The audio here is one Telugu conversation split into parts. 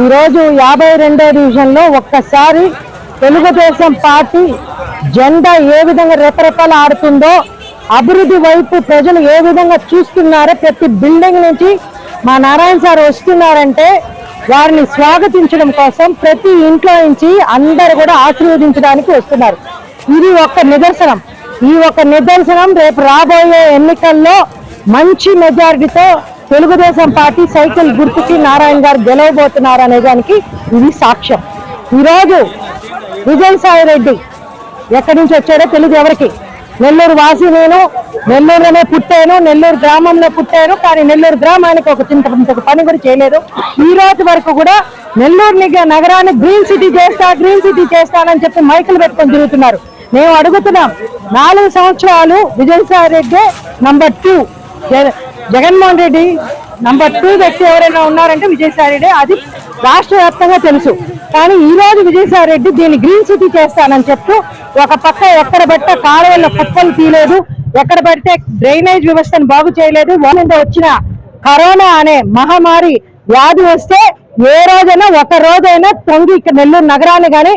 ఈరోజు యాభై రెండో డివిజన్లో ఒక్కసారి తెలుగుదేశం పార్టీ జెండా ఏ విధంగా రెపరెపలు ఆడుతుందో అభివృద్ధి వైపు ప్రజలు ఏ విధంగా చూస్తున్నారో ప్రతి బిల్డింగ్ నుంచి మా నారాయణ సార్ వస్తున్నారంటే వారిని స్వాగతించడం కోసం ప్రతి ఇంట్లో నుంచి అందరు కూడా ఆశీర్వదించడానికి వస్తున్నారు. ఇది ఒక నిదర్శనం. ఈ ఒక నిదర్శనం రేపు రాబోయే ఎన్నికల్లో మంచి మెజారిటీతో తెలుగుదేశం పార్టీ సైకిల్ గుర్తుకి నారాయణ గారు గెలవబోతున్నారు అనే దానికి ఇది సాక్ష్యం. ఈరోజు విజయసాయి రెడ్డి ఎక్కడి నుంచి వచ్చాడో తెలియదు ఎవరికి. నెల్లూరు వాసి నేను నెల్లూరులోనే పుట్టాను నెల్లూరు గ్రామంలో పుట్టాను కానీ నెల్లూరు గ్రామానికి ఒక చింత పని కూడా చేయలేదు. ఈ రోజు వరకు కూడా నెల్లూరుని నగరాన్ని గ్రీన్ సిటీ చేస్తా గ్రీన్ సిటీ చేస్తానని చెప్పి మైకులు పెట్టుకొని తిరుగుతున్నారు. మేము అడుగుతున్నాం నాలుగు సంవత్సరాలు Vijayasai Reddy number two. Jaganmohan Reddy number two వ్యక్తి ఎవరైనా ఉన్నారంటే విజయసాయి రెడ్డి. అది రాష్ట్ర వ్యాప్తంగా తెలుసు. కానీ ఈ రోజు విజయసాయి రెడ్డి దీన్ని గ్రీన్ సిటీ చేస్తానని చెప్తూ ఒక పక్క ఎక్కడ పెట్ట కాలువల కుప్పలు తీయలేదు. ఎక్కడ పడితే డ్రైనేజ్ వ్యవస్థను బాగు చేయలేదు. వాళ్ళ వచ్చిన కరోనా అనే మహమ్మారి వ్యాధి వస్తే ఏ రోజైనా ఒక రోజైనా తొంగి ఇక్కడ నెల్లూరు నగరాన్ని కానీ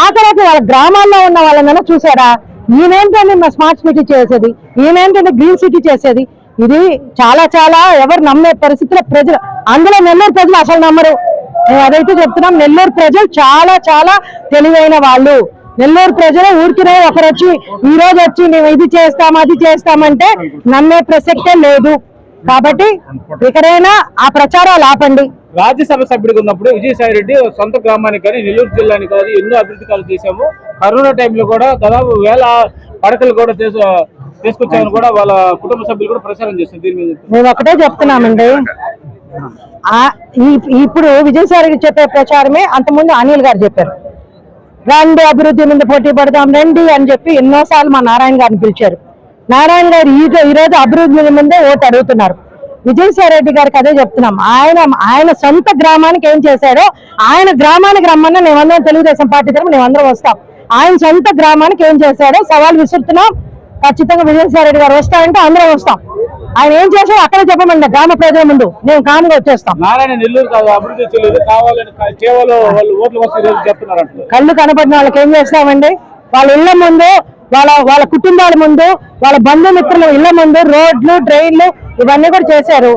ఆ తర్వాత వాళ్ళ గ్రామాల్లో ఉన్న వాళ్ళనైనా చూసారా? ఈయనేంటండి మా స్మార్ట్ సిటీ చేసేది? ఈయనేంటంటే గ్రీన్ సిటీ చేసేది? ఇది చాలా చాలా ఎవరు నమ్మే పరిస్థితిలో ప్రజలు అందులో నెల్లూరు ప్రజలు అసలు నమ్మరు. మేము అదైతే చెప్తున్నాం నెల్లూరు ప్రజలు చాలా చాలా తెలివైన వాళ్ళు. నెల్లూరు ప్రజలు ఊరికినే ఒకరు వచ్చి ఈ రోజు వచ్చి మేము ఇది చేస్తాం అది చేస్తామంటే నమ్మే ప్రసక్తే లేదు. కాబట్టి ఇక్కడైనా ఆ ప్రచారాలు ఆపండి. రాజ్యసభ సభ్యుడిగా ఉన్నప్పుడు విజయసాయి రెడ్డి సొంత గ్రామానికి కానీ నెల్లూరు జిల్లానికి కానీ ఎన్నో అభివృద్ధి కాలు చేశాము. కరోనా టైంలో కూడా దాదాపు వేల పడకలు కూడా తీసు తీసుకొచ్చామని కూడా వాళ్ళ కుటుంబ సభ్యులు కూడా ప్రచారం చేస్తారు దీని మీద మేము ఒకటే చెప్తున్నామండి. ఇప్పుడు విజయసాయి చెప్పే ప్రచారమే అంతకుముందు అనిల్ గారు చెప్పారు. రండి అభివృద్ధి మీద పోటీ పడదాం రండి అని చెప్పి ఎన్నోసార్లు మా నారాయణ గారిని పిలిచారు. నారాయణ గారు ఈ రోజు అభివృద్ధి ముందే ఓటు అడుగుతున్నారు. విజయసాయి రెడ్డి గారికి అదే చెప్తున్నాం. ఆయన ఆయన సొంత గ్రామానికి ఏం చేశాడో ఆయన గ్రామానికి రమ్మన్నా మేమందరం తెలుగుదేశం పార్టీ తరఫున మేమందరం వస్తాం. ఆయన సొంత గ్రామానికి ఏం చేశాడో సవాల్ విసురుతున్నాం. ఖచ్చితంగా విజయసాయి రెడ్డి గారు వస్తారంటే అందరం వస్తాం. ఆయన ఏం చేశాడో అక్కడే చెప్పమండి గ్రామ ప్రజల ముందు. మేము కాముగా వచ్చేస్తాం. నారాయణ నెల్లూరు కాదు అభివృద్ధి చేయలేదు. కావాలని కా- కేవలం వాళ్ళు ఓట్ల కోసం ఈరోజు చెప్తున్నారు అంటున్నారు. కళ్ళు కనపడిన వాళ్ళకి ఏం చేస్తామండి? వాళ్ళ ఇళ్ళ ముందు వాళ్ళ వాళ్ళ కుటుంబాల ముందు వాళ్ళ బంధుమిత్రుల ఇళ్ళ ముందు రోడ్లు డ్రైన్లు ఇవన్నీ కూడా చేశారు.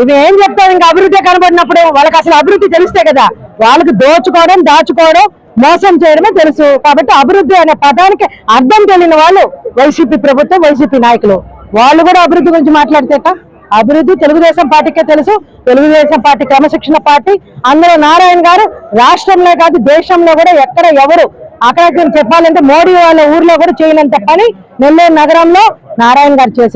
ఇవి ఏం చెప్తారు? ఇంకా అభివృద్ధి కనబడినప్పుడు వాళ్ళకి అసలు అభివృద్ధి తెలిస్తే కదా. వాళ్ళకి దోచుకోవడం దాచుకోవడం మోసం చేయడమే తెలుసు. కాబట్టి అభివృద్ధి అనే పదానికి అర్థం తెలియని వాళ్ళు వైసీపీ ప్రభుత్వం వైసీపీ నాయకులు. వాళ్ళు కూడా అభివృద్ధి గురించి మాట్లాడితేట అభివృద్ధి తెలుగుదేశం పార్టీకే తెలుసు. తెలుగుదేశం పార్టీ క్రమశిక్షణ పార్టీ. అందులో నారాయణ గారు రాష్ట్రంలో కాదు దేశంలో కూడా ఎక్కడ ఎవరు అక్కడ చెప్పాలంటే మోడీ వాళ్ళ ఊర్లో కూడా చేయనంత పని నెల్లూరు నగరంలో నారాయణ గారు చేశారు.